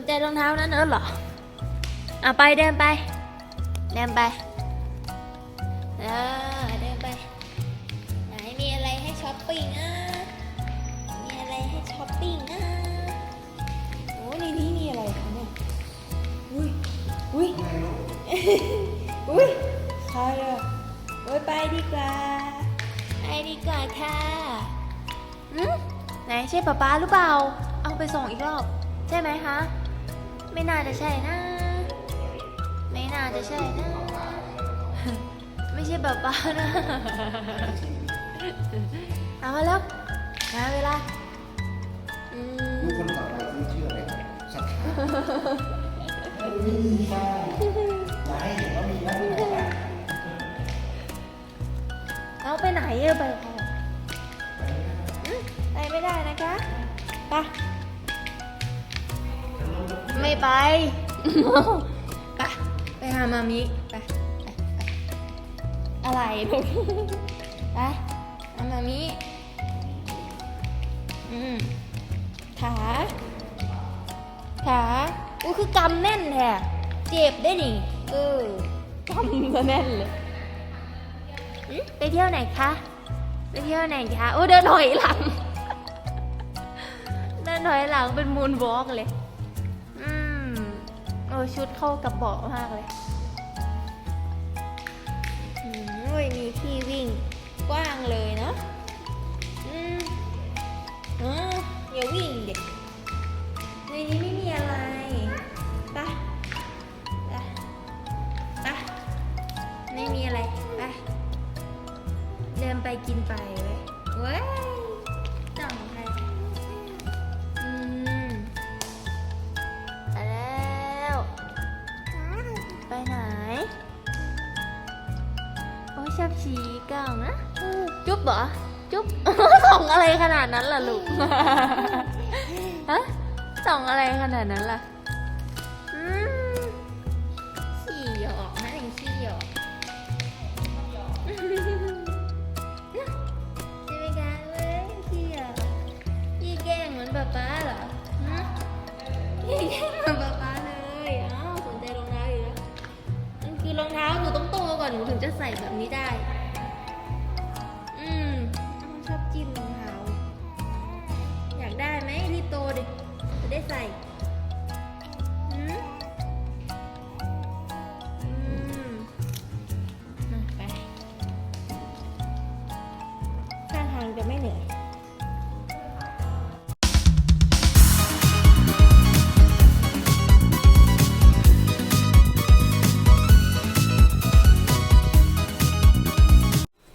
นใจรองเท้านั้นเออเหรออะไปเดินไป เดินไปเออเดินไปไหนมีอะไรให้ช้อปปิ้งอะมีอะไรให้ช้อปปิ้งอะโอ้ในนี้มีอะไรคะเนี่ยอุ้ยอุ้ยอุ้ยใครอะโอ้ยไปดีกว่าไปดีกว่าค่ะหืมไหนใช่ป๊าป๊าหรือเปล่า เอาไปส่งอีกรอบ ใช่ไหมคะ ไม่น่าจะใช่นะ ไม่น่าจะใช่นะ ไม่ใช่ป๊าป๊านะเอามาแล้วมาเวลาอืมลูกคนต่อไปที่ชื่ออะไรศรัทธาอย่าให้เห็นว่ามีนะเอาไปไหนเออไปค่ะอืมไปไม่ได้นะคะไป ไม่ไป ไป ไปหามามิไปไปไป อะไรลูกไปหามามิ อืม ขา ขา อุ้ยคือกำแน่นแท้เจ็บได้นี่เออกำซะแน่นเลยอืมไปเที่ยวไหนคะ ไปเที่ยวไหนคะ โอ้เดินถอยหลัง เดินถอยหลังเป็นมูนวอล์กเลยอืมโอชุดเข้ากับเบาะมากเลยอืมโอ้ยมีที่วิ่งกว้างเลยเนาะอืมอ๋ออย่าวิ่งเด็กในนี้ไม่มีอะไรไปไปไปไม่มีอะไรไปเดินไปกินไป ชี้กล่องนะ จุ๊บเหรอ จุ๊บ ส่องอะไรขนาดนั้นล่ะลูก ฮะ ส่องอะไรขนาดนั้นล่ะ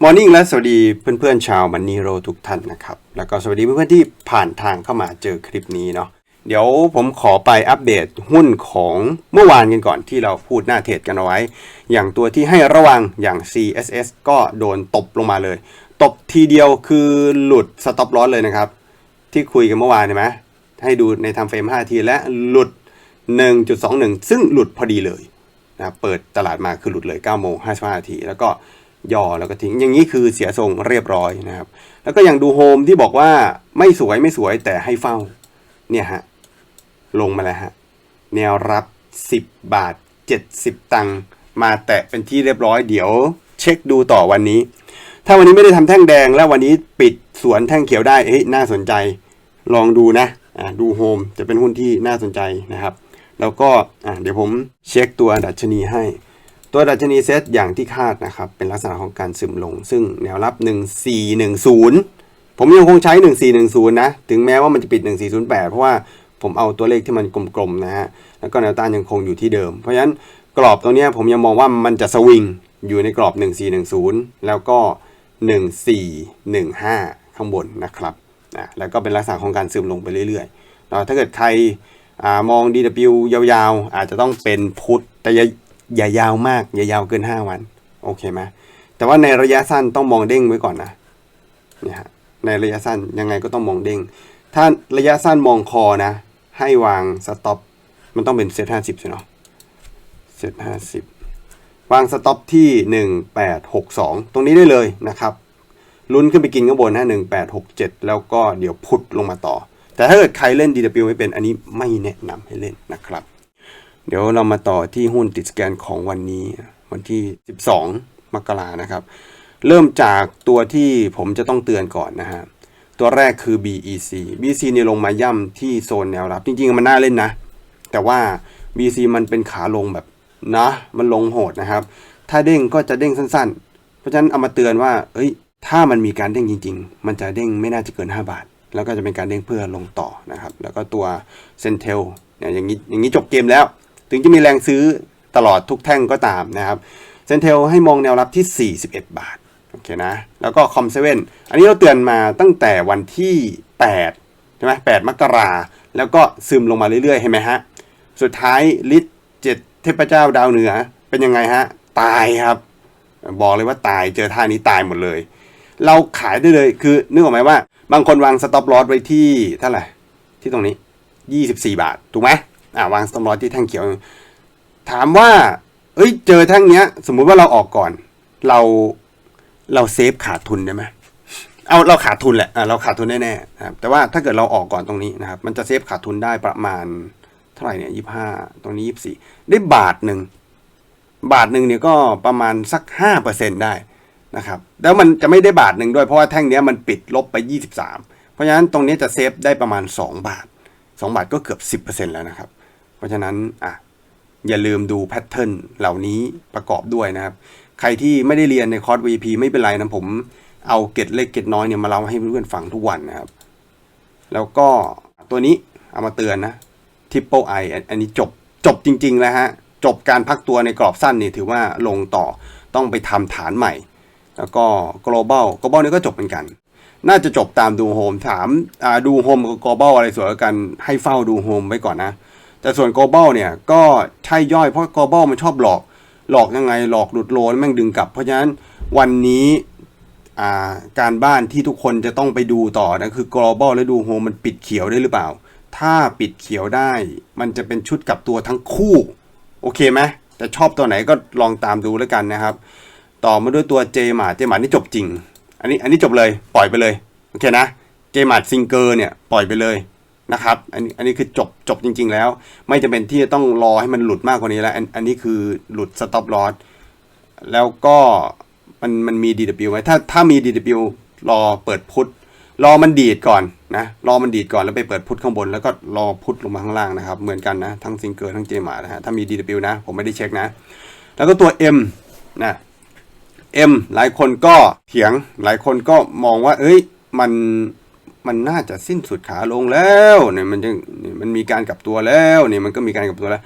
มอร์นิ่งและสวัสดีเพื่อนๆชาวมันนีโรทุกท่านนะครับ แล้วก็สวัสดีเพื่อนๆที่ผ่านทางเข้ามาเจอคลิปนี้เนาะเดี๋ยวผมขอไปอัปเดตหุ้นของเมื่อวานกันก่อนที่เราพูดหน้าเทรดกันเอาไว้ อย่างตัวที่ให้ระวังอย่าง CSS ก็โดนตบลงมาเลย ตบทีเดียวคือหลุดสต็อปลอสเลยนะครับ ที่คุยกันเมื่อวานใช่ไหมให้ดูในทำเฟรม 5 ทีและหลุด 1.21 ซึ่งหลุดพอดีเลยนะเปิดตลาดมาคือหลุดเลย9โมง55นาทีแล้วก็ ย่อแล้วก็ทิ้ง อย่างนี้คือเสียทรงเรียบร้อยนะครับ แล้วก็อย่างดูโฮมที่บอกว่าไม่สวยไม่สวยแต่ให้เฝ้า เนี่ยฮะ ลงมาแล้วฮะ แนวรับ 10 บาท 70 ตังค์มาแตะเป็นที่เรียบร้อยเดี๋ยวเช็คดูต่อวันนี้ ถ้าวันนี้ไม่ได้ทำแท่งแดง แล้ววันนี้ปิดสวนแท่งเขียวได้เฮ้ยน่าสนใจ ลองดูนะอ่าดูโฮมจะเป็นหุ้นที่น่าสนใจนะครับ แล้วก็อ่าเดี๋ยวผมเช็คตัวดัชนีให้ ตัวดัชนีเซตอย่างที่คาดนะครับ เป็นลักษณะของการซึมลง ซึ่งแนวรับ 1410 ผมยังคงใช้ 1410 นะ ถึงแม้ว่ามันจะปิด 1408 เพราะว่าผมเอาตัวเลขที่มันกลมๆนะฮะ แล้วก็แนวต้านยังคงอยู่ที่เดิม เพราะฉะนั้นกรอบตรงนี้ผมยังมองว่ามันจะสวิงอยู่ในกรอบ 1410 แล้วก็ 1415 ข้างบนนะครับนะแล้วก็เป็นลักษณะของการซึมลงไปเรื่อยๆนะถ้าเกิดใครอามอง DW ยาวๆ อาจจะต้องเป็นพุทธแต่ อย่ายาวมาก อย่ายาวเกิน 5 วัน โอเคไหมแต่ว่าในระยะสั้นต้องมองเด้งไว้ก่อนนะเนี่ยฮะในระยะสั้นยังไงก็ต้องมองเด้ง ถ้าระยะสั้นมองคอนะ ให้วางสต็อปมันต้องเป็นเซตห้าสิบใช่เนาะเซตห้าสิบวางสต็อปที่หนึ่งแปดหกสองตรงนี้ได้เลยนะครับลุ้นขึ้นไปกินข้างบนนะหนึ่งแปดหกเจ็ดแล้วก็เดี๋ยวพุทลงมาต่อแต่แต่ถ้าเกิดใครเล่น DW ไม่เป็นอันนี้ไม่แนะนำให้เล่นนะครับ เดี๋ยวเรามาต่อที่หุ้นติดสแกนของวันนี้ วันที่ 12 มกรานะครับ เริ่มจากตัวที่ผมจะต้องเตือนก่อนนะฮะ ตัวแรกคือ BEC BEC เนี่ยลงมาย่ำที่โซนแนวรับ จริงๆ มันน่าเล่นนะ แต่ว่า BEC มันเป็นขาลงแบบนะ มันลงโหดนะครับ ถ้าเด้งก็จะเด้งสั้นๆ เพราะฉะนั้นเอามาเตือนว่า เอ้ย ถ้ามันมีการเด้งจริง ๆ มันจะเด้งไม่น่าจะเกิน 5 บาท แล้วก็จะเป็นการเด้งเพื่อลงต่อนะครับ แล้วก็ตัวเซนเทลเนี่ยอย่างนี้อย่างนี้จบเกมแล้ว ถึงจะมีแรงซื้อตลอดทุกแท่งก็ตามนะครับเซนเทลให้มองแนวรับที่ 41 บาทโอเคนะแล้วก็คอมเซเว่นอันนี้เราเตือนมาตั้งแต่วันที่ 8 ใช่ไหม8มกราแล้วก็ซึมลงมาเรื่อยๆเห็นไหมฮะ สุดท้ายลิทเจ็ดเทพเจ้าดาวเหนือเป็นยังไงฮะ ตายครับ บอกเลยว่าตายเจอท่านี้ตายหมดเลย เราขายได้เลยคือนึกออกไหมว่า บางคนวางสต็อปลอสไว้ที่เท่าไหร่ที่ตรงนี้ 24 บาท ถูกไหม อ่าวางสต็อปลอสที่แท่งเขียว ถามว่า เอ้ย เจอแท่งเนี้ย สมมุติว่าเราออกก่อน เราเราเซฟขาดทุนได้ไหมเอาเราขาดทุนแหละอะเราขาดทุนแน่ๆนะครับแต่ว่าถ้าเกิดเราออกก่อนตรงนี้นะครับ มันจะเซฟขาดทุนได้ประมาณเท่าไหร่เนี่ยยี่ห้าตรงนี้ยี่สี่ได้บาทหนึ่งบาทหนึ่งเนี่ยก็ประมาณสักห้าเปอร์เซ็นได้นะครับ แล้วมันจะไม่ได้บาทหนึ่งด้วยเพราะว่าแท่งเนี้ยมันปิดลบไปยี่สิบสามเพราะฉะนั้นตรงนี้จะเซฟได้ประมาณสองบาทสองบาทก็เกือบสิบเปอร์เซ็นแล้วนะครับ เพราะฉะนั้นอะอย่าลืมดูแพทเทิร์นเหล่านี้ประกอบด้วยนะครับ ใครที่ไม่ได้เรียนในคอร์ส VP ไม่เป็นไรนะผมเอาเกร็ดเล็กเกร็ดน้อยเนี่ยมาเล่าให้เพื่อนๆฟังทุกวันนะครับ แล้วก็ตัวนี้เอามาเตือนนะทิปเปิลไออันนี้จบจบจริงๆแล้วฮะจบการพักตัวในกรอบสั้นนี่ถือว่าลงต่อต้องไปทำฐานใหม่ แล้วก็ global global นี่ก็จบเหมือนกัน น่าจะจบตามดูโฮมถามอ่าดูโฮมกับ global อะไรสวยกว่ากันให้เฝ้าดูโฮมไว้ก่อนนะ แต่ส่วน global เนี่ยก็ใช่ย่อยเพราะ global มันชอบหลอก หลอกยังไงหลอกหลุดโลนแม่งดึงกลับ เพราะฉะนั้นวันนี้าการบ้านที่ทุกคนจะต้องไปดูต่อนะคือ global และดูโฮมมันปิดเขียวได้หรือเปล่า ถ้าปิดเขียวได้ มันจะเป็นชุดกลับตัวทั้งคู่ โอเคไหมแต่ชอบตัวไหนก็ลองตามดูแล้วกันนะครับ ต่อมาด้วยตัวเจมาเจมานี่จบจริง อันนี้อันนี้จบเลยปล่อยไปเลย โอเคนะ เจมาซิงเกอร์เนี่ยปล่อยไปเลย นะครับอันนี้อันนี้คือจบจบจริง ๆ แล้ว ไม่จำเป็นที่จะต้องรอให้มันหลุดมากกว่านี้แล้ว อันอันนี้คือหลุดสต็อปลอสแล้วก็มันมันมี DW ไหมถ้าถ้ามี DW รอเปิดพุทธรอมันดีดก่อนนะรอมันดีดก่อนแล้วไปเปิดพุทธข้างบน แล้วก็รอพุทธลงมาข้างล่างนะครับ เหมือนกันนะ ทั้งซิงเกิลทั้งเจมานะฮะถ้ามี DW นะ ผมไม่ได้เช็คนะ แล้วก็ตัว M นะ M หลายคนก็เถียงหลายคนก็มองว่า เอ้ยมัน มันน่าจะสิ้นสุดขาลงแล้วเนี่ยมันยังเนี่ยมันมีการกลับตัวแล้วเนี่ยมันก็มีการกลับตัวแล้ว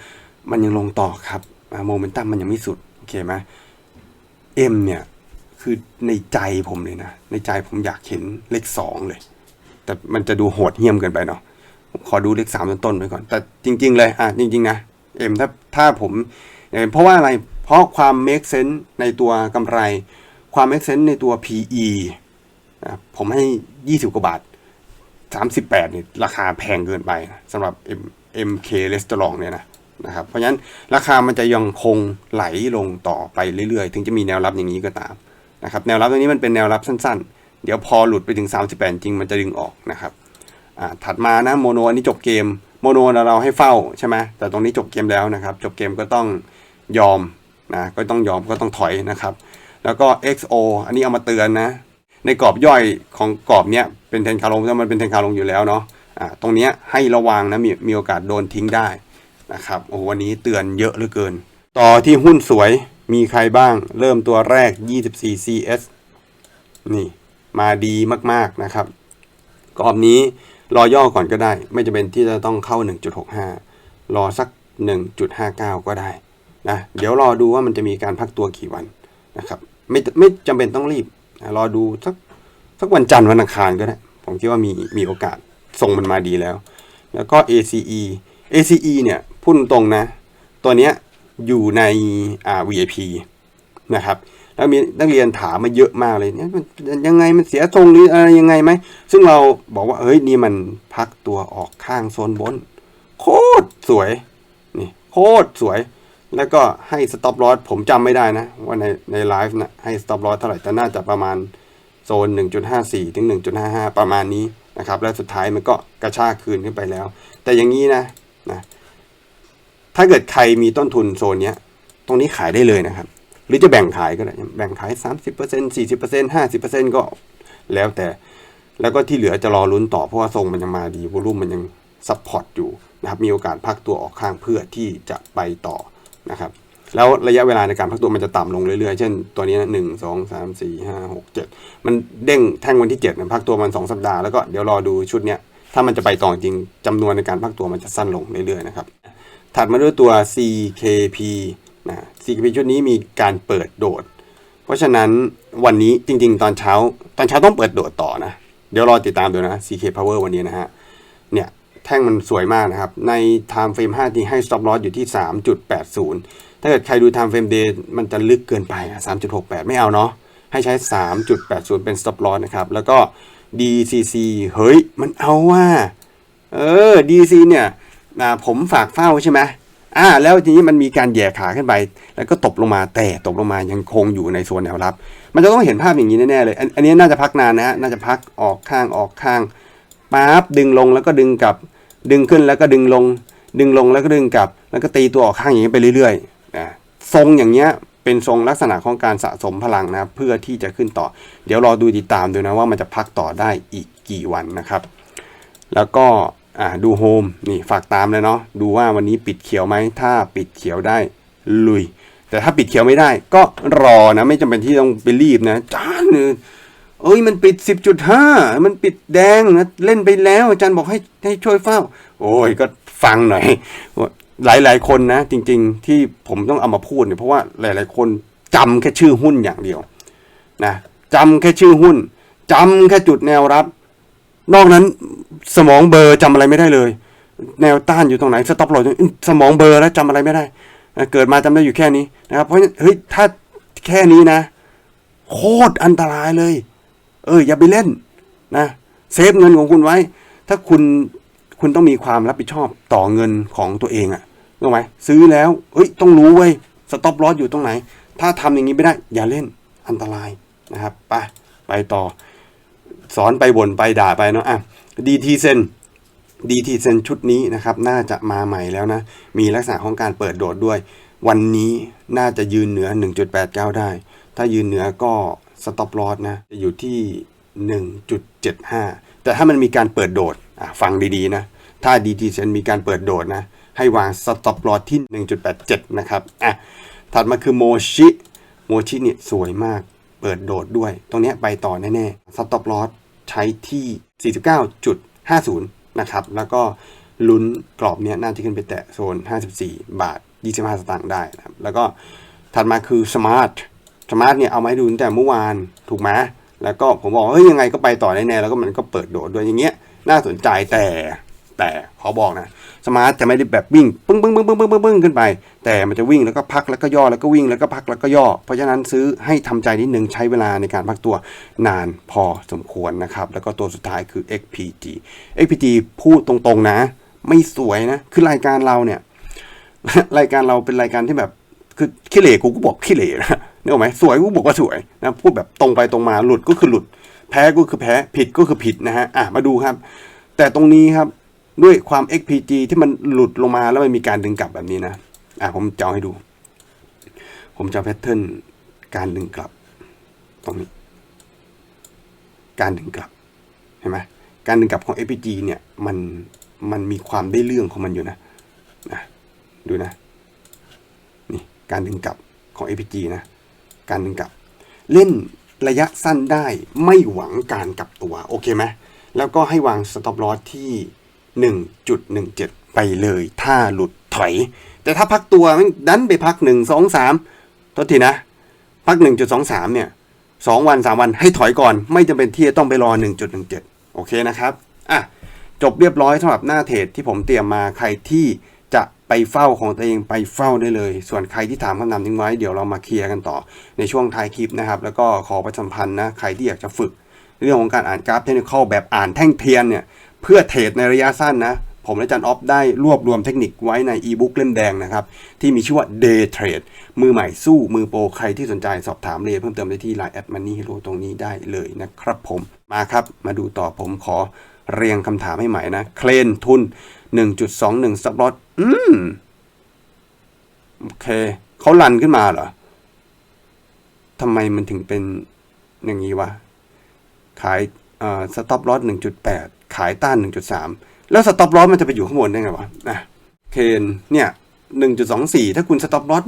มันยังลงต่อครับโมเมนตัมมันยังไม่สุดโอเคไหม M เนี่ยคือในใจผมเลยนะ ในใจผมอยากเห็นเลขสองเลย แต่มันจะดูโหดเหี้ยมเกินไปเนาะผมขอดูเลขสามต้นๆไว้ก่อน แต่จริง ๆ เลยอะจริง ๆ นะ M ถ้าถ้าผมเอ่อเพราะว่าอะไรเพราะความ make sense ในตัวกำไร ความ make sense ในตัว PE อะผมให้ 20 กว่าบาท 38เนี่ยราคาแพงเกินไปสำหรับ M MK Restaurant เนี่ยนะนะครับเพราะฉะนั้นราคามันจะยังคงไหลลงต่อไปเรื่อยๆ ถึงจะมีแนวรับอย่างนี้ก็ตามนะครับแนวรับตรงนี้มันเป็นแนวรับสั้นๆ เดี๋ยวพอหลุดไปถึง 38 จริงมันจะดึงออกนะครับอ่าถัดมานะโมโนอันนี้จบเกมโมโนเราให้เฝ้าใช่ไหมแต่ตรงนี้จบเกมแล้วนะครับ จบเกมก็ต้องยอมนะก็ต้องยอมก็ต้องถอยนะครับ แล้วก็ XO อันนี้เอามาเตือนนะในกรอบย่อยของกรอบเนี้ย เป็นเทนคาลงถ้ามันเป็นเทนคาลงอยู่แล้วเนาะอ่าตรงเนี้ยให้ระวังนะมีมีโอกาสโดนทิ้งได้นะครับโอ้วันนี้เตือนเยอะเหลือเกิน ต่อที่หุ้นสวยมีใครบ้าง เริ่มตัวแรก 24 CS นี่มาดีมากๆนะครับกรอบนี้รอย่อก่อนก็ได้ ไม่จำเป็นที่จะต้องเข้า 1.65 รอสัก 1.59 ก็ได้นะเดี๋ยวรอดูว่ามันจะมีการพักตัวกี่วันนะครับ ไม่ไม่จำเป็นต้องรีบนะรอดูสักสักวันจันทร์วันอังคารก็ได้ ผมคิดว่ามีมีโอกาสส่งมันมาดีแล้ว แล้วก็ ACE ACE เนี่ยพูดตรงนะ ตัวเนี้ยอยู่ในอ่า VIP นะครับแล้วมีนักเรียนถามมาเยอะมากเลยเนี่ยมันยังไงมันเสียทรงหรืออะไรยังไงไหม ซึ่งเราบอกว่าเฮ้ยนี่มันพักตัวออกข้างโซนบน โคตรสวยนี่โคตรสวย แล้วก็ให้สต็อปลอสผมจำไม่ได้นะ ว่าในในไลฟ์นะให้สต็อปลอสเท่าไหร่แต่น่าจะประมาณ โซน 1.54 ถึง 1.55 ประมาณนี้นะครับ แล้วสุดท้ายมันก็กระชากคืนขึ้นไปแล้ว แต่อย่างนี้นะนะ ถ้าเกิดใครมีต้นทุนโซนเนี้ยตรงนี้ขายได้เลยนะครับ หรือจะแบ่งขายก็ได้ แบ่งขาย 30% 40% 50%ก็แล้วแต่ แล้วก็ที่เหลือจะรอลุ้นต่อเพราะว่าทรงมันยังมาดีวอลุ่มมันยังซัพพอร์ตอยู่นะครับ มีโอกาสพักตัวออกข้างเพื่อที่จะไปต่อนะครับ แล้วระยะเวลาในการพักตัวมันจะต่ำลงเรื่อยๆ เช่นตัวนี้นะหนึ่งสองสามสี่ห้าหกเจ็ดมันเด้งแท่งวันที่เจ็ดนะพักตัวมันสองสัปดาห์แล้วก็เดี๋ยวรอดูชุดเนี้ยถ้ามันจะไปต่อจริงจำนวนในการพักตัวมันจะสั้นลงเรื่อยๆนะครับถัดมาด้วยตัว CKP นะ CKP ชุดนี้มีการเปิดโดด เพราะฉะนั้นวันนี้จริง ๆ ตอนเช้า ตอนเช้าต้องเปิดโดดต่อนะ เดี๋ยวรอติดตามดูนะ CK Power วันนี้นะฮะ เนี่ยแท่งมันสวยมากนะครับ ใน time frame 5ทีให้ stop loss อยู่ที่ 3.80 ถ้าเกิดใครดู time frame day มันจะลึกเกินไปอะ3.68ไม่เอาเนาะ ให้ใช้3.80เป็น stop loss นะครับ แล้วก็ DCC เฮ้ย มันเอาว่า เออ DC เนี่ยผมฝากเฝ้าใช่ไหมอ่า แล้วทีนี้มันมีการแย่ขาขึ้นไป แล้วก็ตบลงมาแต่ตบลงมายังคงอยู่ในโซนแนวรับ มันจะต้องเห็นภาพอย่างนี้แน่ๆเลยอันอันนี้น่าจะพักนานนะฮะ น่าจะพักออกข้างออกข้างปั๊บดึงลงแล้วก็ดึงกลับ ดึงขึ้นแล้วก็ดึงลง ดึงลงแล้วก็ดึงกลับ แล้วก็ตีตัวออกข้างอย่างนี้ไปเรื่อยๆ นะทรงอย่างเงี้ยเป็นทรงลักษณะของการสะสมพลังนะเพื่อที่จะขึ้นต่อ เดี๋ยวรอดูติดตามดูนะว่ามันจะพักต่อได้อีกกี่วันนะครับ แล้วก็อ่าดูโฮมนี่ฝากตามเลยเนาะดูว่าวันนี้ปิดเขียวไหมถ้าปิดเขียวได้ลุย แต่ถ้าปิดเขียวไม่ได้ ก็รอนะไม่จำเป็นที่ต้องไปรีบนะจ้านเอ้ยมันปิด 10.5 มันปิดแดงนะเล่นไปแล้วอาจารย์บอกให้ให้ช่วยเฝ้า โอ้ยก็ฟังหน่อย หลายๆ คนนะ จริง ๆ ที่ผมต้องเอามาพูดเนี่ยเพราะว่าหลาย ๆ คนจำแค่ชื่อหุ้นอย่างเดียวนะจำแค่ชื่อหุ้นจำแค่จุดแนวรับ นอกนั้นสมองเบอร์จำอะไรไม่ได้เลย แนวต้านอยู่ตรงไหนสต็อปลอสมองเบอร์แล้วจำอะไรไม่ได้นะเกิดมาจำได้อยู่แค่นี้นะครับเพราะฉะนั้นเฮ้ยถ้าแค่นี้นะ โคตรอันตรายเลย เอออย่าไปเล่นนะเซฟเงินของคุณไว้ ถ้าคุณคุณต้องมีความรับผิดชอบต่อเงินของตัวเองอะ รู้ไหมซื้อแล้วเฮ้ยต้องรู้เว้ยสต็อปลอสอยู่ตรงไหน ถ้าทำอย่างนี้ไม่ได้ อย่าเล่นอันตรายนะครับไปไปต่อ สอนไปบ่นไปด่าไปเนาะอะดีทีเซนดีทีเซนชุดนี้นะครับ น่าจะมาใหม่แล้วนะ มีลักษณะของการเปิดโดดด้วย วันนี้น่าจะยืนเหนือ 1.89 ได้ ถ้ายืนเหนือก็สต็อปลอสนะจะอยู่ที่ 1.75 แต่ถ้ามันมีการเปิดโดดอะฟังดีๆนะ ถ้าดีทีเซนมีการเปิดโดดนะ ให้วางสต็อปลอที่ 1.87 นะครับ อะ ถัดมาคือโมชิโมชิเนี่ยสวยมาก เปิดโดดด้วย ตรงนี้ไปต่อแน่ๆสต็อปลอใช้ที่ 49.50 นะครับ แล้วก็ลุ้นกรอบเนี้ยน่าจะขึ้นไปแตะโซน 54 บาท 25 สตางค์ได้นะครับ แล้วก็ถัดมาคือสมาร์ทสมาร์ทเนี่ยเอามาให้ดูตั้งแต่เมื่อวานถูกไหมแล้วก็ผมบอกเฮ้ยยังไงก็ไปต่อแน่ๆแล้วก็มันก็เปิดโดดด้วยอย่างเงี้ยน่าสนใจแต่แต่ขอบอกนะ สมาร์ทจะไม่ได้แบบวิ่งปึ้งปึ้งปึ้งปึ้งปึ้งปึ้งปึ้งขึ้นไป แต่มันจะวิ่งแล้วก็พักแล้วก็ย่อแล้วก็วิ่งแล้วก็พักแล้วก็ย่อ เพราะฉะนั้นซื้อให้ทำใจนิดนึงใช้เวลาในการพักตัวนานพอสมควรนะครับ แล้วก็ตัวสุดท้ายคือ XPG XPG พูดตรงๆนะ ไม่สวยนะ คือรายการเราเนี่ย รายการเราเป็นรายการที่แบบคือขี้เหร่กูก็บอกขี้เหร่นะนึกออกไหมสวยกูบอกว่าสวยนะพูดแบบตรงไปตรงมาหลุดก็คือหลุด แพ้ก็คือแพ้ผิดก็คือผิดนะฮะอะมาดูครับ แต่ตรงนี้ครับ ด้วยความ XPG ที่มันหลุดลงมาแล้วมันมีการดึงกลับแบบนี้นะ อะผมจะเอาให้ดู ผมจะแพทเทิร์นการดึงกลับ ตรงนี้ การดึงกลับ เห็นไหมการดึงกลับของ XPG เนี่ย มัน มันมีความได้เรื่องของมันอยู่นะนะดูนะ นี่ การดึงกลับของ XPG นะ การดึงกลับ เล่นระยะสั้นได้ไม่หวังการกลับตัว โอเคไหมแล้วก็ให้วาง stop loss ที่ 1.17 ไปเลยถ้าหลุดถอย แต่ถ้าพักตัวมันดันไปพัก 1 2 3ทษทีนะ พัก 1.23 เนี่ย 2 วัน 3 วันให้ถอยก่อน ไม่จำเป็นที่จะต้องไปรอ 1.17 โอเคนะครับ อะ จบเรียบร้อยสำหรับหน้าเทรดที่ผมเตรียมมาใครที่จะไปเฝ้าของตัวเองไปเฝ้าได้เลย ส่วนใครที่ถามคำถามทิ้งไว้เดี๋ยวเรามาเคลียร์กันต่อในช่วงท้ายคลิปนะครับ แล้วก็ขอประชาสัมพันธ์นะใครที่อยากจะฝึก เรื่องของการอ่านกราฟเทคนิคแบบอ่านแท่งเทียนเนี่ย เพื่อเทรดในระยะสั้นนะ ผมและอาจันออฟได้รวบรวมเทคนิคไว้ในอีบุ๊กเล่มแดงนะครับ ที่มีชื่อว่า Day Trade มือใหม่สู้มือโปร ใครที่สนใจสอบถามเรียนเพิ่มเติมได้ที่ Line แอดมันนี่โรตรงนี้ได้เลยนะครับผมมาครับ มาดูต่อผมขอเรียงคำถามให้ใหม่นะ เคลนทุน 1.21สล็อตอืมโอเคเขาลันขึ้นมาเหรอทำไมมันถึงเป็นอย่างนี้วะ ขายสต็อปลอส1.8 ขายต้าน 1.3 แล้วสต็อปลอสมันจะไปอยู่ข้างบนได้ไงวะนะเคนเนี่ย1.24 ถ้าคุณสต็อปลอส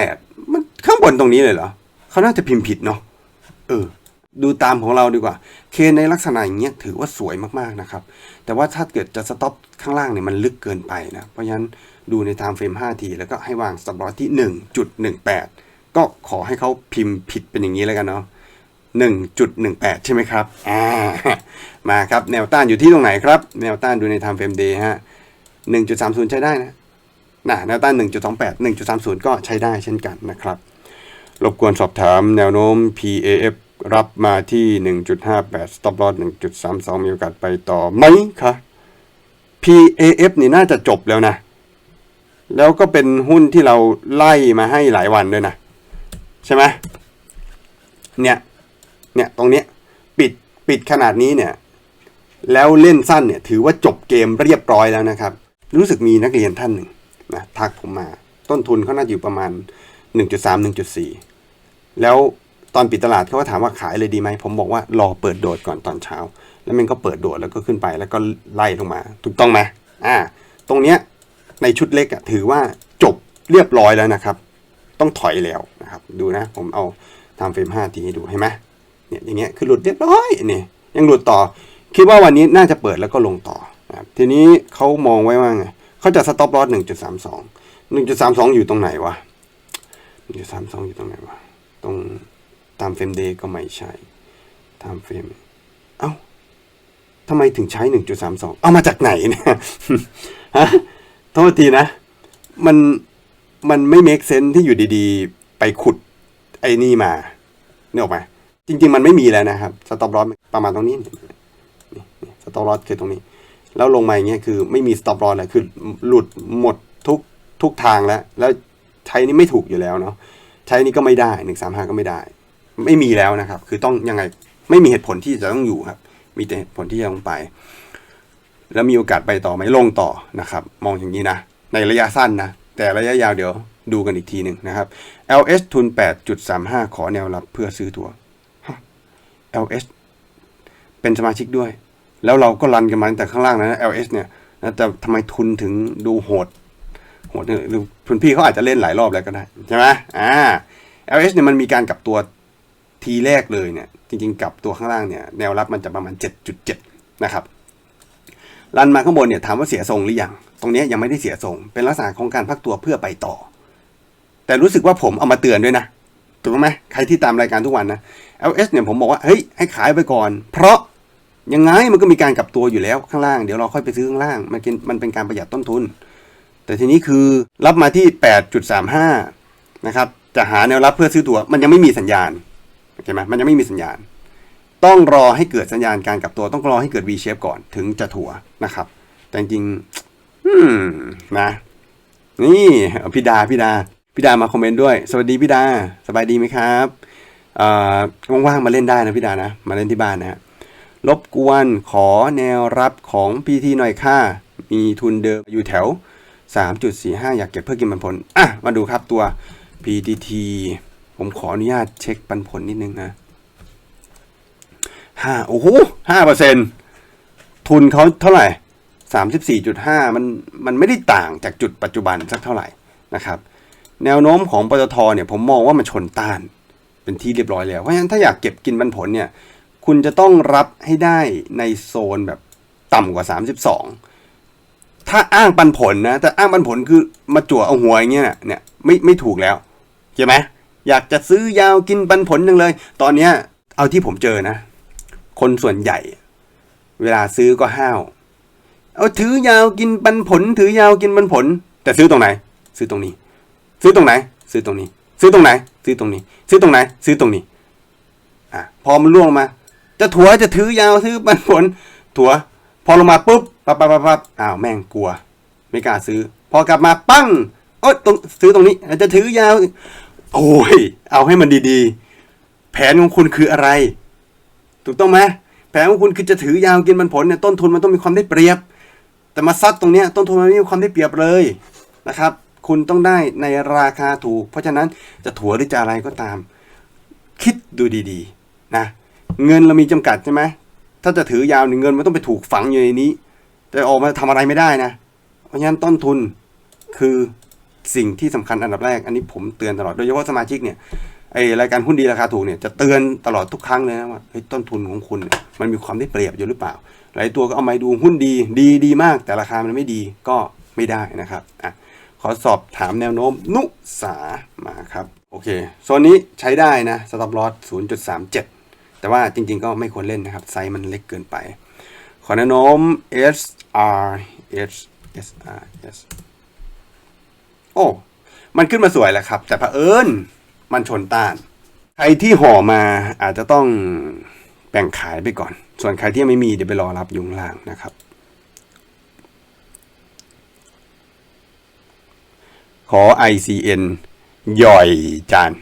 1.8 มันข้างบนตรงนี้เลยเหรอเขาน่าจะพิมพ์ผิดเนาะเออดูตามของเราดีกว่า เคนในลักษณะอย่างเงี้ยถือว่าสวยมากๆนะครับ แต่ว่าถ้าเกิดจะสต็อปข้างล่างเนี่ยมันลึกเกินไปนะ เพราะฉะนั้นดูในไทม์เฟรม5ที แล้วก็ให้วางสต็อปลอสที่ 1.18 ก็ขอให้เขาพิมพ์ผิดเป็นอย่างนี้แล้วกันเนาะ 1.18 ใช่ไหมครับ อ่า มาครับ แนวต้านอยู่ที่ตรงไหนครับ แนวต้านดูใน time frame day ฮะ 1.30 ใช้ได้นะน่ะแนวต้าน 1.28 1.30 ก็ใช้ได้เช่นกันนะครับ รบกวนสอบถามแนวโน้ม PAF รับมาที่ 1.58 stop loss 1.32 มีโอกาสไปต่อไหมคะ PAF นี่น่าจะจบแล้วนะ แล้วก็เป็นหุ้นที่เราไล่มาให้หลายวันด้วยนะ ใช่ไหมเนี่ย เนี่ยตรงเนี้ยปิดปิดขนาดนี้เนี่ยแล้วเล่นสั้นเนี่ยถือว่าจบเกมเรียบร้อยแล้วนะครับ รู้สึกมีนักเรียนท่านหนึ่งนะทักผมมา ต้นทุนเขาน่าจะอยู่ประมาณ 1.3 1.4 แล้วตอนปิดตลาดเขาก็ถามว่าขายเลยดีไหม ผมบอกว่ารอเปิดโดดก่อนตอนเช้า แล้วมันก็เปิดโดดแล้วก็ขึ้นไปแล้วก็ไล่ลงมา ถูกต้องไหมอ่า ตรงเนี้ยในชุดเล็กอะถือว่าจบเรียบร้อยแล้วนะครับ ต้องถอยแล้วนะครับ ดูนะ ผมเอาทำเฟรม5ทีให้ดูเห็นไหม เนี่ยอย่างเงี้ยคือหลุดเรียบร้อยนี่ยังหลุดต่อ คิดว่าวันนี้น่าจะเปิดแล้วก็ลงต่อนะครับทีนี้เขามองไว้ว่าไงเขาจะสต็อปลอส1.32 1.32องอยู่ตรงไหนวะ1.32องอยู่ตรงไหนวะตรงตามเฟรมเดย์ก็ไม่ใช่ตามเฟรมเอ้าทำไมถึงใช้ 1.32 เอามาจากไหนเนี่ยฮะโทษทีนะ มัน มันไม่ make sense ที่อยู่ดีๆ ไปขุดไอ้นี่มาเนี่ยออกไหม จริง ๆ มันไม่มีแล้วนะครับสต็อปลอสประมาณตรงนี้สต็อปลอสคือตรงนี้ แล้วลงมาอย่างเงี้ยคือไม่มีสต็อปลอสเลยคือหลุดหมดทุกทุกทางแล้ว แล้วใช้นี่ไม่ถูกอยู่แล้วเนาะใช้นี่ก็ไม่ได้หนึ่งสามห้าก็ไม่ได้ ไม่มีแล้วนะครับ คือต้องยังไงไม่มีเหตุผลที่จะต้องอยู่ครับ มีแต่เหตุผลที่จะต้องไป แล้วมีโอกาสไปต่อไหมลงต่อนะครับ มองอย่างนี้นะ ในระยะสั้นนะ แต่ระยะยาวเดี๋ยวดูกันอีกทีหนึ่งนะครับ LS ทุน 8.35 ขอแนวรับเพื่อซื้อตัว LS เป็นสมาชิกด้วย แล้วเราก็รันกันมาตั้งแต่ข้างล่างนะ LS เนี่ยนะแต่ทำไมทุนถึงดูโหด โหดหรือคุณพี่เขาอาจจะเล่นหลายรอบแล้วก็ได้ ใช่ไหมอ่า LS เนี่ยมันมีการกลับตัวทีแรกเลยเนี่ย จริงๆกลับตัวข้างล่างเนี่ยแนวรับมันจะประมาณ 7.7 นะครับรันมาข้างบนเนี่ยถามว่าเสียทรงหรือยัง ตรงนี้ยังไม่ได้เสียทรง เป็นลักษณะของการพักตัวเพื่อไปต่อ แต่รู้สึกว่าผมเอามาเตือนด้วยนะ ถูกไหมใครที่ตามรายการทุกวันนะ LS เนี่ยผมบอกว่าเฮ้ยให้ขายไปก่อน เพราะยังไงมันก็มีการกลับตัวอยู่แล้วข้างล่างเดี๋ยวเราค่อยไปซื้อข้างล่างมันเป็นมันเป็นการประหยัดต้นทุน แต่ทีนี้คือรับมาที่ 8.35 นะครับ จะหาแนวรับเพื่อซื้อตัว มันยังไม่มีสัญญาณโอเคไหมมันยังไม่มีสัญญาณ ต้องรอให้เกิดสัญญาณการกลับตัว ต้องรอให้เกิด V shape ก่อนถึงจะถัวนะครับ แต่จริงอืมนะ นี่พี่ดาพี่ดา พี่ดามาคอมเมนต์ด้วย สวัสดีพี่ดา สบายดีไหมครับอ่าว่างๆมาเล่นได้นะพี่ดานะ มาเล่นที่บ้านนะฮะรบกวนขอแนวรับของพีทีหน่อยค่ะมีทุนเดิมอยู่แถว 3.45 อยากเก็บเพื่อกินปันผล อะ มาดูครับตัว PTT ผมขออนุญาตเช็คปันผลนิดนึงนะห้าโอ้โหห้าเปอร์เซ็นทุนเขาเท่าไหร่สามสิบสี่จุดห้ามันมันไม่ได้ต่างจากจุดปัจจุบันสักเท่าไหร่นะครับ แนวโน้มของปตทเนี่ยผมมองว่ามันชนต้าน เป็นที่เรียบร้อยแล้ว เพราะฉะนั้นถ้าอยากเก็บกินปันผลเนี่ยคุณจะต้องรับให้ได้ในโซนแบบต่ำกว่า 32 ถ้าอ้างปันผลนะแต่อ้างปันผลคือมาจั่วเอาหัวอย่างเงี้ยเนี่ยไม่ไม่ถูกแล้วใช่ไหมอยากจะซื้อยาวกินปันผลจังเลย ตอนเนี้ยเอาที่ผมเจอนะ คนส่วนใหญ่ เวลาซื้อก็ห้าวเอาถือยาวกินปันผล ถือยาวกินปันผล แต่ซื้อตรงไหน ซื้อตรงนี้ ซื้อตรงไหน ซื้อตรงนี้ ซื้อตรงไหน ซื้อตรงนี้ ซื้อตรงไหน ซื้อตรงนี้ อะ พอมันล่วงมา จะถัวจะถือยาวซื้อปันผลถัว พอลงมาปุ๊บปั๊บปั๊บปั๊บอ้าวแม่งกลัว ไม่กล้าซื้อ พอกลับมาปั้งโอ๊ยตรงซื้อตรงนี้จจะถือยาว โอ้ย เอาให้มันดีๆ แผนของคุณคืออะไร ถูกต้องไหมแผนของคุณคือจะถือยาวกินมันผลเนี่ยต้นทุนมันต้องมีความได้เปรียบ แต่มาซัดตรงเนี้ยต้นทุนมันไม่มีความได้เปรียบเลยนะครับ คุณต้องได้ในราคาถูก เพราะฉะนั้นจะถัวหรือจะอะไรก็ตาม คิดดูดีๆนะเงินเรามีจำกัดใช่ไหมถ้าจะถือยาวเนี่ยเงินมันต้องไปถูกฝังอยู่ในนี้แต่ออกมาทำอะไรไม่ได้นะ เพราะฉะนั้นต้นทุนคือสิ่งที่สำคัญอันดับแรก อันนี้ผมเตือนตลอดโดยเฉพาะสมาชิกเนี่ยไอรายการหุ้นดีราคาถูกเนี่ยจะเตือนตลอดทุกครั้งเลยนะว่าเฮ้ยต้นทุนของคุณมันมีความได้เปรียบอยู่หรือเปล่า หลายตัวก็เอามาดูหุ้นดีดีดีมาก แต่ราคามันไม่ดีก็ไม่ได้นะครับอะ ขอสอบถามแนวโน้มนุสามาครับ โอเค โซนนี้ใช้ได้นะสต็อปลอส0.37 แต่ว่าจริงๆ ก็ไม่ควรเล่นนะครับ ไซส์มันเล็กเกินไป ขอแนวโน้ม S R S S R S โอ้ มันขึ้นมาสวยแหละครับ แต่เผอิญมันชนต้าน ใครที่ห่อมาอาจจะต้องแบ่งขายไปก่อน ส่วนใครที่ไม่มีเดี๋ยวไปรอรับยุงล่างนะครับ ขอ ICN ย่อยจาน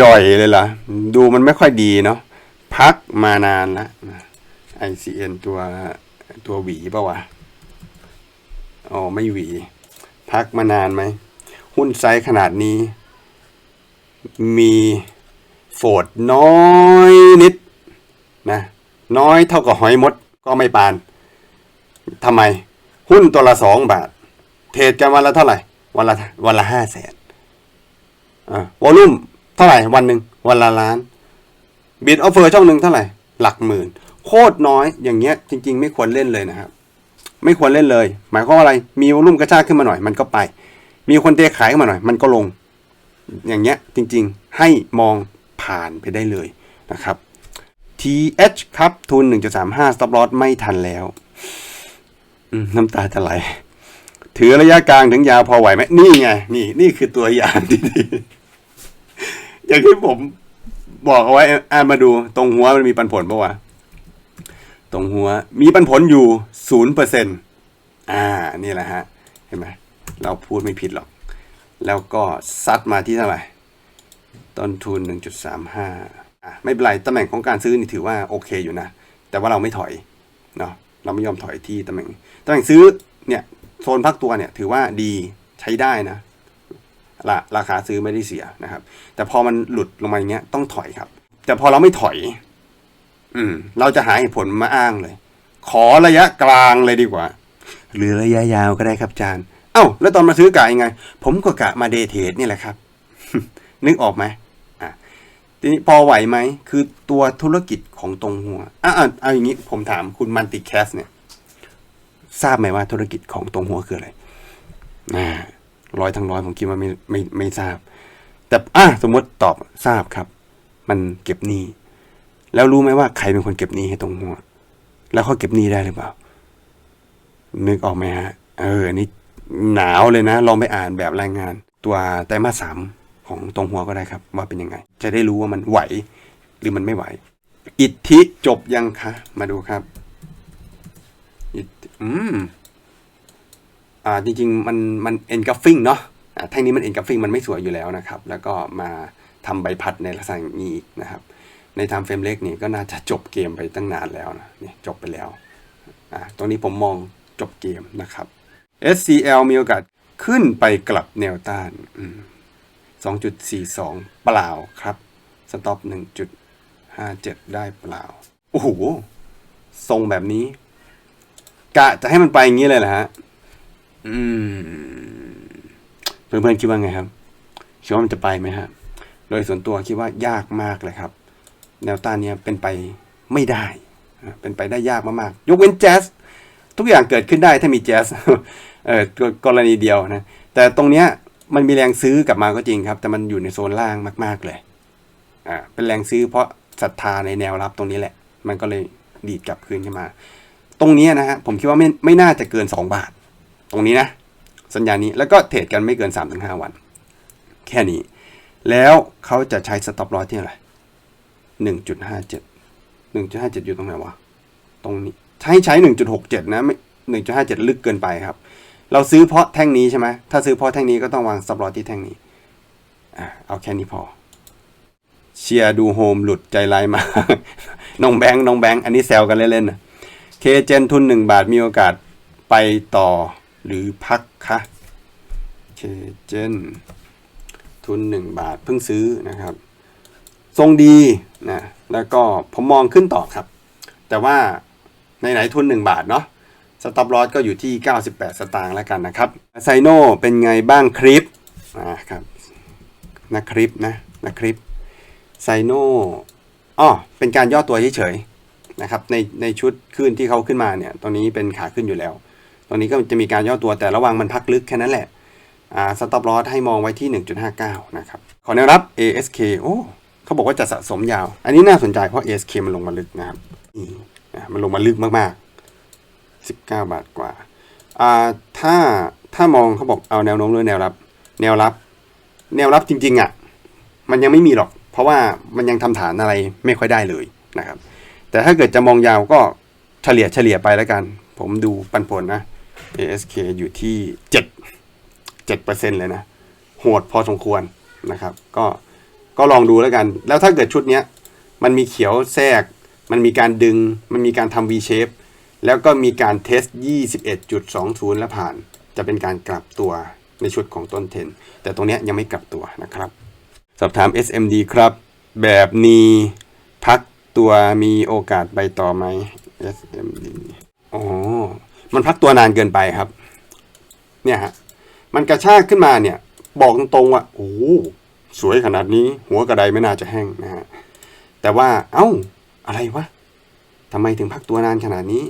ย่อยเลยล่ะ ดูมันไม่ค่อยดีเนาะพักมานานล้ว ICN ตัวตัวหวีปะวะอ๋อไม่หวี พักมานานไหม หุ้นไซส์ขนาดนี้ มีโฟดน้อยนิดนะ น้อยเท่ากับหอยมดก็ไม่ปานทำไม หุ้นตัวละสองบาท เทรดกันวันละเท่าไหร่ วันละวันละห้าแสนอ่าวอลุ่มเท่าไหร่วันหนึ่งวันละล้านบิดออฟเฟอร์ช่องหนึ่งเท่าไหร่ หลักหมื่น โคตรน้อยอย่างเงี้ย จริง ๆ ไม่ควรเล่นเลยนะครับ ไม่ควรเล่นเลย หมายความว่าอะไรมีวอลุ่มกระชากขึ้นมาหน่อยมันก็ไป มีคนเทขายขึ้นมาหน่อย มันก็ลง อย่างเงี้ยจริง ๆ ให้มองผ่านไปได้เลยนะครับ TH ครับ ทุน 1.35 stop loss ไม่ทันแล้ว น้ำตาจะไหล ถือระยะกลางถึงยาวพอไหวไหมนี่ไง นี่ นี่คือตัวอย่างที่ดีอย่างที่ผมบอกเอาไว้ อ่านมาดู ตรงหัวมันมีปันผลปะวะตรงหัว มีปันผลอยู่ศูนย์เปอร์เซ็นต์อ่า นี่แหละฮะ เห็นไหมเราพูดไม่ผิดหรอก แล้วก็ซัดมาที่เท่าไหร่ต้นทุน 1.35อะไม่เป็นไรตำแหน่งของการซื้อนี่ถือว่าโอเคอยู่นะ แต่ว่าเราไม่ถอยเนาะ เราไม่ยอมถอยที่ตำแหน่งตำแหน่งซื้อเนี่ยโซนพักตัวเนี่ยถือว่าดีใช้ได้นะราราคาซื้อไม่ได้เสียนะครับ แต่พอมันหลุดลงมาอย่างเงี้ยต้องถอยครับ แต่พอเราไม่ถอย อืม เราจะหาเหตุผลมาอ้างเลย ขอระยะกลางเลยดีกว่า หรือระยะยาวก็ได้ครับอาจารย์ เอ้า แล้วตอนมาซื้อกะยังไง ผมก็กะมาเดทเทดนี่แหละครับ นึกออกไหม ทีนี้พอไหวไหม คือตัวธุรกิจของตรงหัวอะเอาอย่างนี้ผมถามคุณมันติแคสเนี่ย ทราบไหมว่าธุรกิจของตรงหัวคืออะไรอ่าร้อยทั้งร้อยผมคิดว่าไม่ไม่ไม่ทราบ แต่อะสมมติตอบทราบครับ มันเก็บหนี้ แล้วรู้ไหมว่าใครเป็นคนเก็บหนี้ให้ตรงหัว แล้วเขาเก็บหนี้ได้หรือเปล่า นึกออกไหมฮะ เอออันนี้หนาวเลยนะ ลองไปอ่านแบบรายงาน ตัวไตรมาสสาม ของตรงหัวก็ได้ครับ ว่าเป็นยังไง จะได้รู้ว่ามันไหวหรือมันไม่ไหว อิทธิจบยังคะมาดูครับอิทอืมอ่าจริงๆมันมันเอ็นกัฟฟิงเนาะแท่งนี้มันเอ็นกัฟฟิงมันไม่สวยอยู่แล้วนะครับ แล้วก็มาทำใบพัดในลักษณะนี้อีกนะครับ ในไทม์เฟรมเล็กนี่ก็น่าจะจบเกมไปตั้งนานแล้วนะนี่จบไปแล้วอ่าตรงนี้ผมมองจบเกมนะครับ SCL มีโอกาสขึ้นไปกลับแนวต้าน 2.42 เปล่าครับ สต็อป 1.57 ได้เปล่า โอ้โห ทรงแบบนี้ กะจะให้มันไปอย่างนี้เลยเหรอฮะ อืม เพื่อนๆคิดว่าไงครับ คิดว่ามันจะไปไหมฮะ โดยส่วนตัวคิดว่ายากมากเลยครับ แนวต้านนี้เป็นไปไม่ได้ เป็นไปได้ยากมากๆ ยกเว้นแจ๊สทุกอย่างเกิดขึ้นได้ถ้ามีแจ๊สเออกรณีเดียวนะ แต่ตรงเนี้ย มันมีแรงซื้อกลับมาก็จริงครับ แต่มันอยู่ในโซนล่างมาก ๆเลย อ่า เป็นแรงซื้อเพราะศรัทธาในแนวรับตรงนี้แหละ มันก็เลยดีดกลับคืนขึ้นมา ตรงนี้นะฮะ ผมคิดว่าไม่ไม่น่าจะเกิน 2 บาท ตรงนี้นะ สัญญานี้แล้วก็เทรดกันไม่เกิน 3-5 วัน แค่นี้ แล้วเขาจะใช้สต็อปลอสที่อะไรหนึ่งจุดห้าเจ็ดหนึ่งจุดห้าเจ็ดอยู่ตรงไหนวะ ตรงนี้ ใช้ใช้หนึ่งจุดหกเจ็ดนะไม่หนึ่งจุดห้าเจ็ดลึกเกินไปครับ เราซื้อเพราะแท่งนี้ใช่ไหมถ้าซื้อเพราะแท่งนี้ก็ต้องวางสต็อปลอที่แท่งนี้อ่าเอาแค่นี้พอ เชียร์ดูโฮมหลุดใจร้ายมา น้องแบงค์น้องแบงค์อันนี้แซวกันเล่นๆนะเคเจนทุนหนึ่งบาทมีโอกาสไปต่อหรือพักคะเคเจนทุนหนึ่งบาทเพิ่งซื้อนะครับ ทรงดีนะแล้วก็ผมมองขึ้นต่อครับ แต่ว่าในไหนๆทุน1บาทเนาะ สต็อปลอสก็อยู่ที่ 98 สตางค์แล้วกันนะครับไซโนเป็นไงบ้างคลิปอ่าครับนะคลิปนะนะคลิปไซโนอ๋อเป็นการย่อตัวเฉยๆนะครับในในชุดขึ้นที่เขาขึ้นมาเนี่ยตรงนี้เป็นขาขึ้นอยู่แล้วตรงนี้ก็จะมีการย่อตัวแต่ระวังมันพักลึกแค่นั้นแหละอ่าสต็อปลอสให้มองไว้ที่ 1.59 นะครับ ขอแนวรับ ASK โอ้เขาบอกว่าจะสะสมยาว อันนี้น่าสนใจเพราะ ASK มันลงมาลึกนะครับนี่นะมันลงมาลึกมากๆ 19 บาทกว่าอ่าถ้าถ้ามองเขาบอกเอาแนวโน้มหรือแนวรับ แนวรับ แนวรับจริงๆอะมันยังไม่มีหรอก เพราะว่ามันยังทำฐานอะไรไม่ค่อยได้เลยนะครับ แต่ถ้าเกิดจะมองยาวก็เฉลี่ยเฉลี่ยไปแล้วกัน ผมดูปันผลนะ ASK อยู่ที่ 7 7%เลยนะ โหดพอสมควรนะครับ ก็ก็ลองดูแล้วกัน แล้วถ้าเกิดชุดเนี้ย มันมีเขียวแทรก มันมีการดึง มันมีการทำ V shape แล้วก็มีการเทส 21.20 แล้วผ่าน จะเป็นการกลับตัวในชุดของต้นเทน แต่ตรงนี้ยังไม่กลับตัวนะครับ สอบถาม SMD ครับ แบบนี้พักตัวมีโอกาสไปต่อไหม SMD อ๋อ มันพักตัวนานเกินไปครับ เนี่ยฮะ มันกระชากขึ้นมาเนี่ย บอกตรงๆว่า โอ้ สวยขนาดนี้ หัวกระไดไม่น่าจะแห้งนะฮะ แต่ว่า เอ้า อะไรวะทำไมถึงพักตัวนานขนาดนี้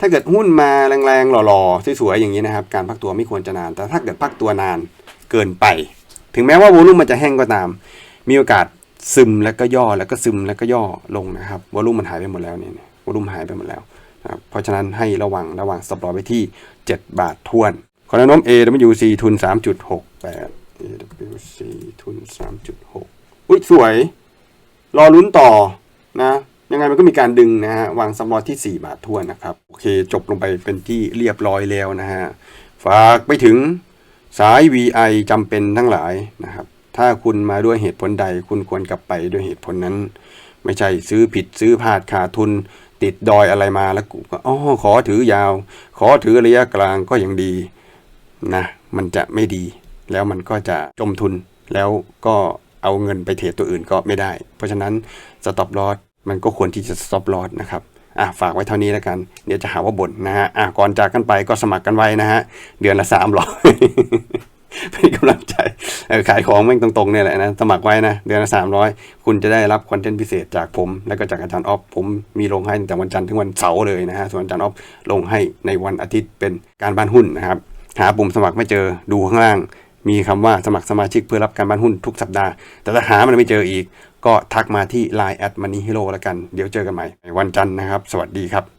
ถ้าเกิดหุ้นมาแรงๆหล่อๆสวยๆอย่างนี้นะครับ การพักตัวไม่ควรจะนาน แต่ถ้าเกิดพักตัวนานเกินไป ถึงแม้ว่าวอลุ่มมันจะแห้งก็ตาม มีโอกาสซึมแล้วก็ย่อแล้วก็ซึมแล้วก็ย่อลงนะครับวอลุ่มมันหายไปหมดแล้วเนี่ยวอลุ่มหายไปหมดแล้วนะครับเพราะฉะนั้นให้ระวังระวังสปอร์ไว้ที่ 7 บาททวนขอแนะนำ AWC ทุน 3.68 AWC ทุน 3.6 อุ้ยสวย รอลุ้นต่อนะ ยังไงมันก็มีการดึงนะฮะวางสปอร์ตที่ 4 บาททวนนะครับโอเคจบลงไปเป็นที่เรียบร้อยแล้วนะฮะฝากไปถึงสาย VI จำเป็นทั้งหลายนะครับถ้าคุณมาด้วยเหตุผลใด คุณควรกลับไปด้วยเหตุผลนั้น ไม่ใช่ซื้อผิดซื้อพลาดขาดทุน ติดดอยอะไรมาแล้วกูก็อ๋อขอถือยาว ขอถือระยะกลางก็ยังดีนะมันจะไม่ดี แล้วมันก็จะจมทุนแล้วก็เอาเงินไปเทรดตัวอื่นก็ไม่ได้ เพราะฉะนั้นสต็อปลอส มันก็ควรที่จะสต็อปลอสนะครับอะฝากไว้เท่านี้แล้วกัน เดี๋ยวจะหาว่าบ่นนะฮะอะก่อนจากกันไปก็สมัครกันไว้นะฮะ เดือนละสามร้อยเป็นกำลังใจเออขายของแม่งตรงๆเนี่ยแหละนะ สมัครไว้นะ เดือนละสามร้อยคุณจะได้รับคอนเทนต์พิเศษจากผม แล้วก็จากอาจารย์ออฟผมมีลงให้ตั้งแต่วันจันทร์ถึงวันเสาร์เลยนะฮะ ส่วนอาจารย์ออฟลงให้ในวันอาทิตย์เป็นการบ้านหุ้นนะครับ หาปุ่มสมัครไม่เจอดูข้างล่าง มีคำว่าสมัครสมาชิกเพื่อรับการบ้านหุ้นทุกสัปดาห์ แต่ถ้าหามันไม่เจออีก ก็ทักมาที่ Line at Money Hero แล้วกัน เดี๋ยวเจอกันใหม่วันจันทร์นะครับ สวัสดีครับ